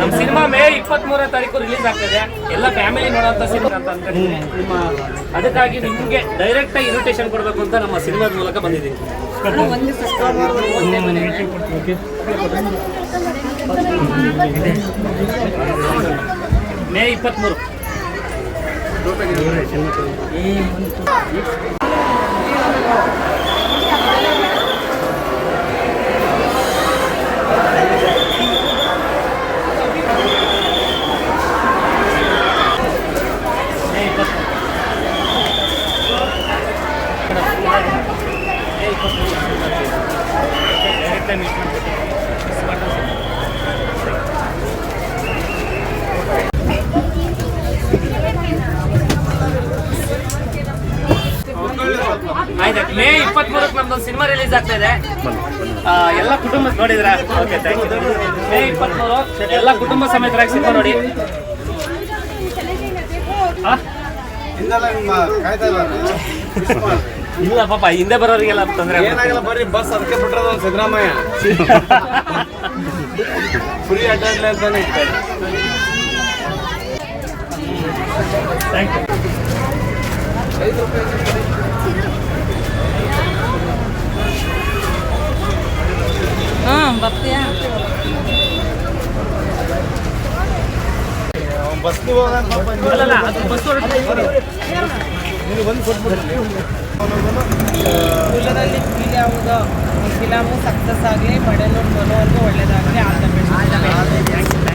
ನಮ್ಮ ಸಿನಿಮಾ ಮೇ ಇಪ್ಪತ್ತ್ ಮೂರನೇ ತಾರೀಕು ರಿಲೀಸ್ ಆಗ್ತದೆ. ಎಲ್ಲ ಫ್ಯಾಮಿಲಿ ನೋಡುವಂತ ಸಿನಿಮಾ ಅಂತ ಅನ್ಕೊಂಡಿದ್ದೀನಿ ಅದಕ್ಕಾಗಿ ನಿಮಗೆ ಡೈರೆಕ್ಟ್ ಆಗಿ ಇನ್ವಿಟೇಷನ್ ಕೊಡಬೇಕು ಅಂತ ನಮ್ಮ ಸಿನಿಮಾದ ಮೂಲಕ ಬಂದಿದ್ದೀನಿ. ಮೇ ಇಪ್ಪತ್ತ್ಮೂರು ಮೇ ಇಪ್ಪತ್ತ್ಮೂರು ಮೇ ಇಪ್ಪತ್ತ್ಮೂರು ಡೈರೆಕ್ಟ್ ಆಗಿ meet ಮಾಡ್ಬೇಕು. ಆಯ್ತು ಮೇ ಇಪ್ಪತ್ಮೂರಕ್ಕೆ ನಮ್ದೊಂದು ಸಿನಿಮಾ ರಿಲೀಸ್ ಆಗ್ತಾ ಇದೆ. ಆ, ಎಲ್ಲ ಕುಟುಂಬ ನೋಡಿದ್ರಾ? ಓಕೆ ಥ್ಯಾಂಕ್ ಯು ಮೇ ಇಪ್ಪತ್ಮೂರು ಎಲ್ಲ ಕುಟುಂಬ ಸಮೇತರಾಗಿ ಸಿನಿಮಾ ನೋಡಿ. ಆ? ಇಲ್ಲ ಪಾಪ ಹಿಂದೆ ಬರೋರಿಗೆಲ್ಲ ತೊಂದರೆ ಏನಾಗಲ್ಲ ಬರ್ರಿ ಬಸ್ ಅದಕ್ಕೆ ಬಿಟ್ರದ ಸಿದ್ದರಾಮಯ್ಯ. ಫ್ರೀ ಅಡ್ಡಾಡ್ಲಿ ಅಂತಾನೆ ಥ್ಯಾಂಕ್ ಯು ಸಕ್ಸಸ್ ಆಗಲಿ ಮಡೆಲೂರು ಮನೋರ್ಗೂ ಒಳ್ಳೇದಾಗಲಿ ಆಲ್ ದ ಬೆಸ್ಟ್